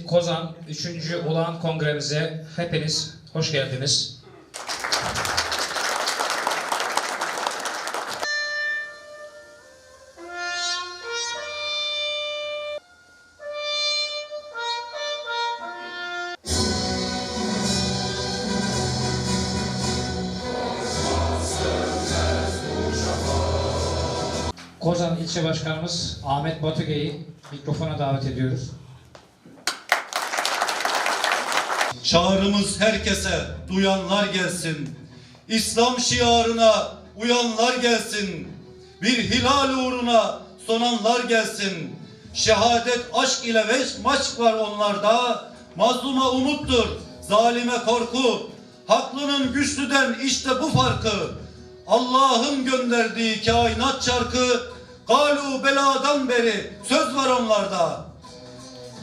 Kozan 3. Olağan Kongremize hepiniz hoş geldiniz. Kozan İlçe Başkanımız Ahmet Batugey'i mikrofona davet ediyoruz. Çağrımız herkese duyanlar gelsin. İslam şiarına uyanlar gelsin. Bir hilal uğruna sonanlar gelsin. Şehadet aşk ile veş maşk var onlarda. Mazluma umuttur, zalime korku. Haklının güçlüden işte bu farkı. Allah'ın gönderdiği kainat çarkı. Galu beladan beri söz var onlarda.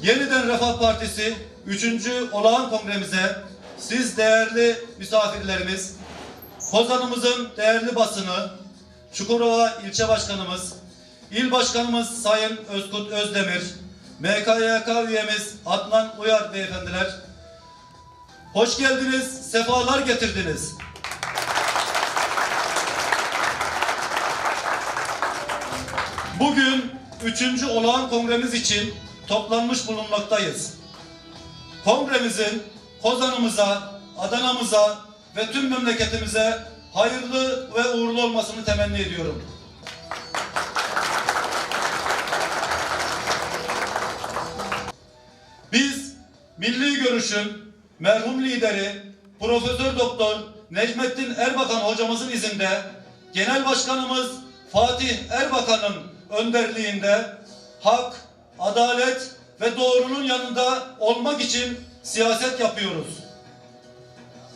Yeniden Refah Partisi 3. olağan kongremize siz değerli misafirlerimiz, Kozan'ımızın değerli basını, Çukurova ilçe başkanımız, il başkanımız Sayın Özkut Özdemir, MKYK üyemiz Adnan Uyar beyefendiler, hoş geldiniz, sefalar getirdiniz. Bugün 3. olağan kongremiz için toplanmış bulunmaktayız. Kongremizin Kozan'ımıza, Adana'mıza ve tüm memleketimize hayırlı ve uğurlu olmasını temenni ediyorum. Biz Milli Görüş'ün merhum lideri Profesör Doktor Necmettin Erbakan hocamızın izinde Genel Başkanımız Fatih Erbakan'ın önderliğinde hak, adalet ve doğrunun yanında olmak için siyaset yapıyoruz.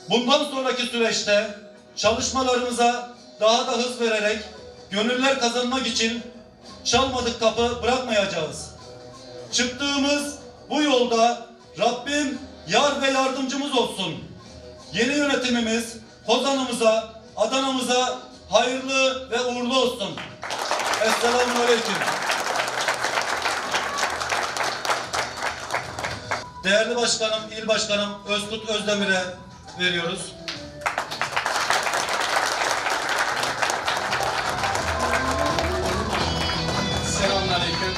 Bundan sonraki süreçte çalışmalarımıza daha da hız vererek gönüller kazanmak için çalmadık kapı bırakmayacağız. Çıktığımız bu yolda Rabbim yar ve yardımcımız olsun. Yeni yönetimimiz Kozan'ımıza, Adana'mıza hayırlı ve uğurlu olsun. Esselamu Aleyküm. Değerli başkanım, il başkanım Özkut Özdemir'e veriyoruz. Selamünaleyküm.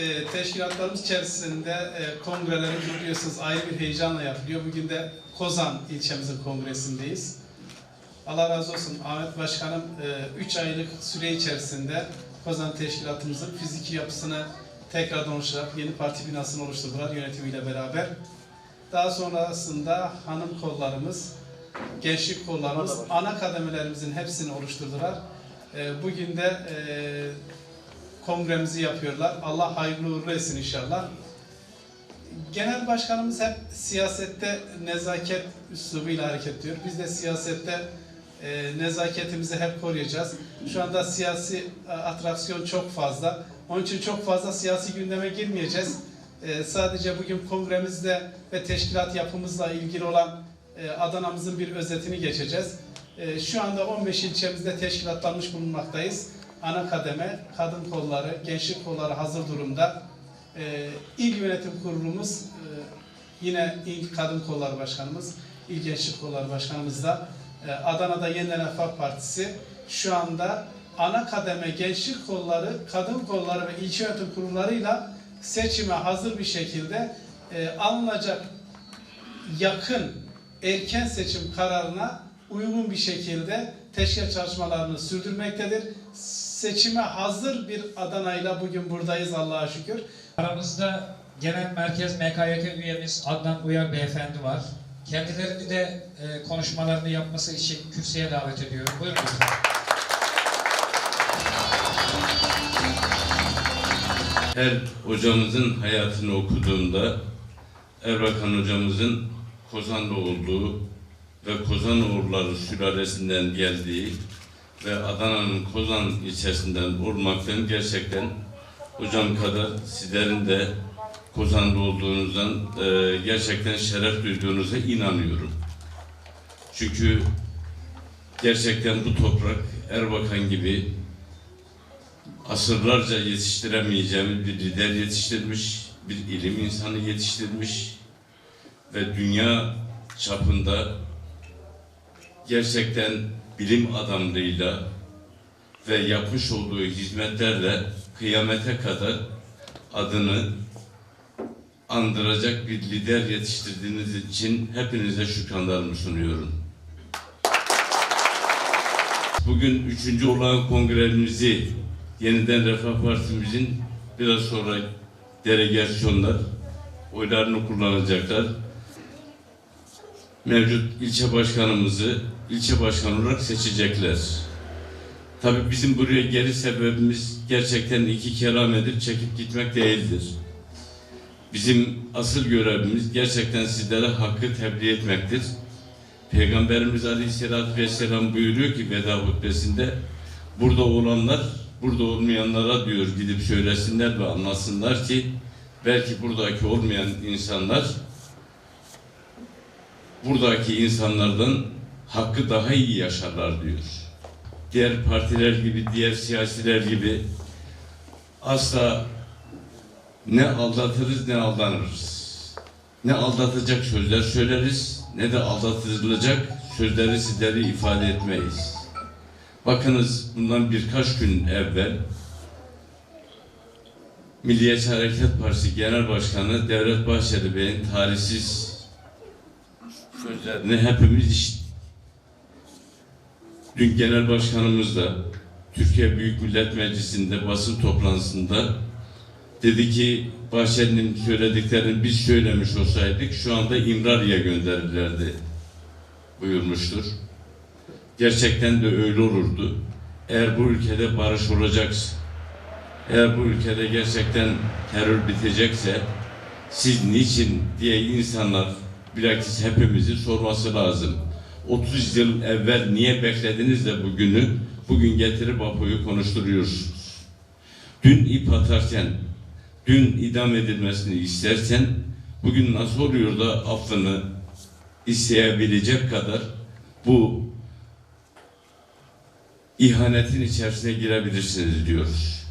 Ee, teşkilatlarımız içerisinde e, kongrelerimiz biliyorsunuz ayrı bir heyecanla yapılıyor. Bugün de Kozan ilçemizin kongresindeyiz. Allah razı olsun Ahmet Başkanım 3 aylık süre içerisinde Kozan Teşkilatımızın fiziki yapısını tekrardan oluşturarak yeni parti binasını oluşturdular yönetimiyle beraber. Daha sonrasında hanım kollarımız, gençlik kollarımız, ana kademelerimizin hepsini oluşturdular. Ee, Bugün de e, kongremizi yapıyorlar. Allah hayırlı uğurlu etsin inşallah. Genel başkanımız hep siyasette nezaket üslubuyla hareket ediyor. Biz de siyasette e, nezaketimizi hep koruyacağız. Şu anda siyasi e, atraksiyon çok fazla. Onun için çok fazla siyasi gündeme girmeyeceğiz. E, sadece bugün kongremizde ve teşkilat yapımızla ilgili olan e, Adana'mızın bir özetini geçeceğiz. E, şu anda 15 ilçemizde teşkilatlanmış bulunmaktayız. Ana kademe, kadın kolları, gençlik kolları hazır durumda. E, İl Yönetim Kurulumuz, e, yine İl Kadın Kolları Başkanımız, İl Gençlik Kolları Başkanımız da e, Adana'da Yeniden Refah Partisi şu anda ana kademe gençlik kolları, kadın kolları ve ilçe yönetim kurullarıyla seçime hazır bir şekilde e, alınacak yakın erken seçim kararına uygun bir şekilde teşkil çalışmalarını sürdürmektedir. Seçime hazır bir Adana'yla bugün buradayız Allah'a şükür. Aramızda Genel Merkez MKYK üyemiz Adnan Uyar Beyefendi var. Kendilerini de e, konuşmalarını yapması için kürsüye davet ediyorum. Buyurun lütfen. Her hocamızın hayatını okuduğumda Erbakan hocamızın Kozanlı olduğu ve Kozanoğulları sülalesinden geldiği ve Adana'nın Kozan ilçesinden olmaktan gerçekten hocam kadar sizlerin de Kozanlı olduğunuzdan e, gerçekten şeref duyduğunuza inanıyorum. Çünkü gerçekten bu toprak Erbakan gibi asırlarca yetiştiremeyeceğimiz bir lider yetiştirmiş bir ilim insanı yetiştirmiş ve dünya çapında gerçekten bilim adamlığıyla ve yapmış olduğu hizmetlerle kıyamete kadar adını andıracak bir lider yetiştirdiğiniz için hepinize şükranlarımı sunuyorum. Bugün üçüncü olan kongremizi yeniden Refah Partimizin biraz sonra delegasyonlar oylarını kullanacaklar. Mevcut ilçe başkanımızı ilçe başkanı olarak seçecekler. Tabii bizim buraya geri sebebimiz gerçekten iki kelam edip çekip gitmek değildir. Bizim asıl görevimiz gerçekten sizlere hakkı tebliğ etmektir. Peygamberimiz Aleyhisselatü Vesselam buyuruyor ki veda hutbesinde burada olanlar burada olmayanlara diyor gidip söylesinler ve anlasınlar ki belki buradaki olmayan insanlar buradaki insanlardan hakkı daha iyi yaşarlar diyor. Diğer partiler gibi, diğer siyasiler gibi asla ne aldatırız ne aldanırız. Ne aldatacak sözler söyleriz ne de aldatılacak sözleri sizlere ifade etmeyiz. Bakınız bundan birkaç gün evvel Milliyetçi Hareket Partisi Genel Başkanı Devlet Bahçeli Bey'in tarihsiz sözlerini hepimiz işittik. Dün Genel Başkanımız da Türkiye Büyük Millet Meclisi'nde basın toplantısında dedi ki Bahçeli'nin söylediklerini biz söylemiş olsaydık şu anda İmralı'ya gönderirlerdi buyurmuştur. Gerçekten de öyle olurdu. Eğer bu ülkede barış olacaksa, eğer bu ülkede gerçekten terör bitecekse siz niçin diye insanlar bilakis hepimizi sorması lazım. 30 yıl evvel niye beklediniz de bugünü bugün getirip Apo'yu konuşturuyorsunuz. Dün ip atarken, dün idam edilmesini isterken bugün nasıl oluyor da affını isteyebilecek kadar bu ihanetin içerisine girebilirsiniz diyoruz.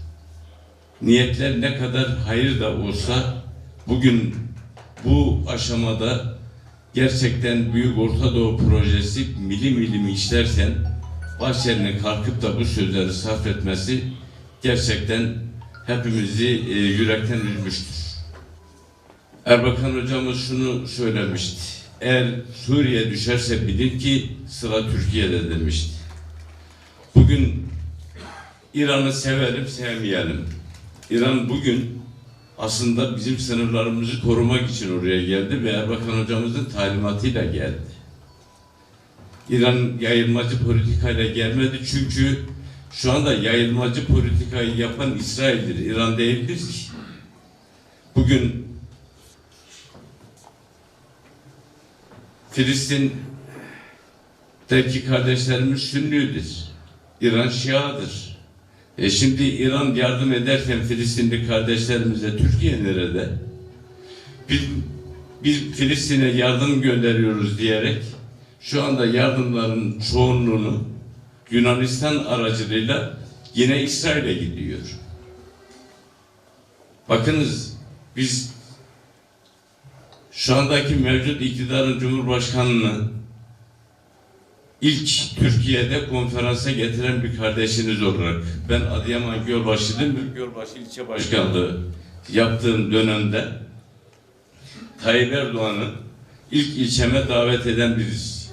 Niyetler ne kadar hayır da olsa bugün bu aşamada gerçekten Büyük Orta Doğu projesi milim milim işlerken Bahçeli'nin kalkıp da bu sözleri sarf etmesi gerçekten hepimizi e, yürekten üzmüştür. Erbakan hocamız şunu söylemişti. Eğer Suriye düşerse bilin ki sıra Türkiye'de demişti. Bugün İran'ı sevelim sevmeyelim. İran bugün aslında bizim sınırlarımızı korumak için oraya geldi ve Erbakan hocamızın talimatıyla geldi. İran yayılmacı politikayla gelmedi çünkü şu anda yayılmacı politikayı yapan İsrail'dir, İran değildir ki. Bugün Filistin'deki kardeşlerimiz Sünnidir. İran Şia'dır. E şimdi İran yardım ederken Filistinli kardeşlerimize Türkiye nerede? Biz, biz Filistin'e yardım gönderiyoruz diyerek şu anda yardımların çoğunluğunu Yunanistan aracılığıyla yine İsrail'e gidiyor. Bakınız biz şu andaki mevcut iktidarın Cumhurbaşkanı'nı ilk Türkiye'de konferansa getiren bir kardeşiniz olarak ben Adıyaman Gölbaşı'nın bir Gölbaşı ilçe başkanlığı yaptığım dönemde Tayyip Erdoğan'ı ilk ilçeme davet eden birisi.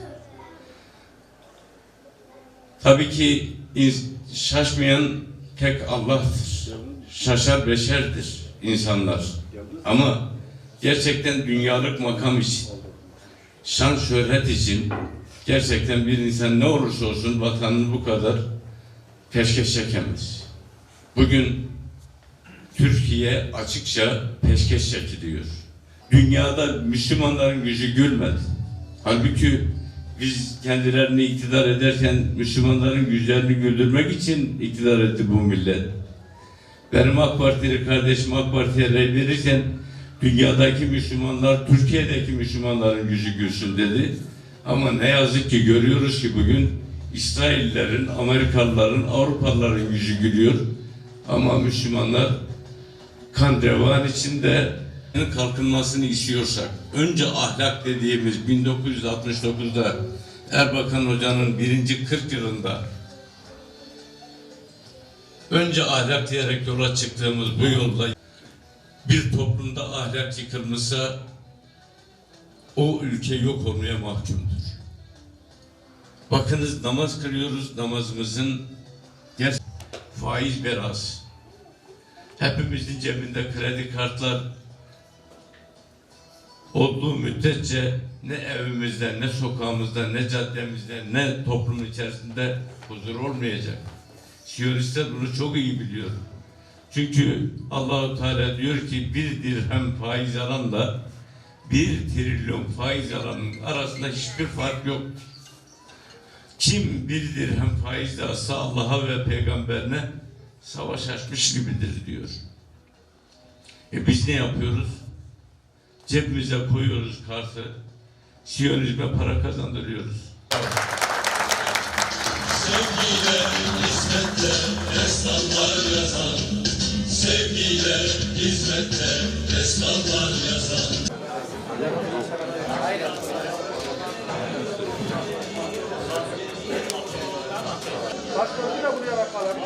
Tabii ki şaşmayan tek Allah'tır. Şaşar beşerdir insanlar. Ama gerçekten dünyalık makam için, şan şöhret için gerçekten bir insan ne olursa olsun vatanını bu kadar peşkeş çekemez. Bugün Türkiye açıkça peşkeş çekiliyor. Dünyada Müslümanların gücü gülmedi. Halbuki biz kendilerini iktidar ederken Müslümanların güçlerini güldürmek için iktidar etti bu millet. Benim AK Partili kardeşim AK Parti'ye rey verirken dünyadaki Müslümanlar Türkiye'deki Müslümanların gücü gülsün dedi. Ama ne yazık ki görüyoruz ki bugün İsraillerin, Amerikalıların, Avrupalıların yüzü gülüyor. Ama Müslümanlar kan revan içinde kalkınmasını istiyorsak, önce ahlak dediğimiz 1969'da Erbakan Hoca'nın birinci 40 yılında önce ahlak diyerek yola çıktığımız bu yolda bir toplumda ahlak yıkılmışsa o ülke yok olmaya mahkumdur. Bakınız namaz kılıyoruz, namazımızın ger faiz beraz. Hepimizin cebinde kredi kartlar olduğu müddetçe ne evimizde, ne sokağımızda, ne caddemizde, ne toplumun içerisinde huzur olmayacak. Siyonistler bunu çok iyi biliyor. Çünkü Allahu Teala diyor ki bir dirhem faiz alanla bir trilyon faiz alanın arasında hiçbir fark yok. Kim bir dirhem faiz de alsa Allah'a ve peygamberine savaş açmış gibidir diyor. E biz ne yapıyoruz? Cebimize koyuyoruz kartı. Siyonizme para kazandırıyoruz. Sevgiyle, hizmetle, destanlar yazan. Sevgiyle, hizmetle, destanlar yazan. Başkanı da buraya bakalım.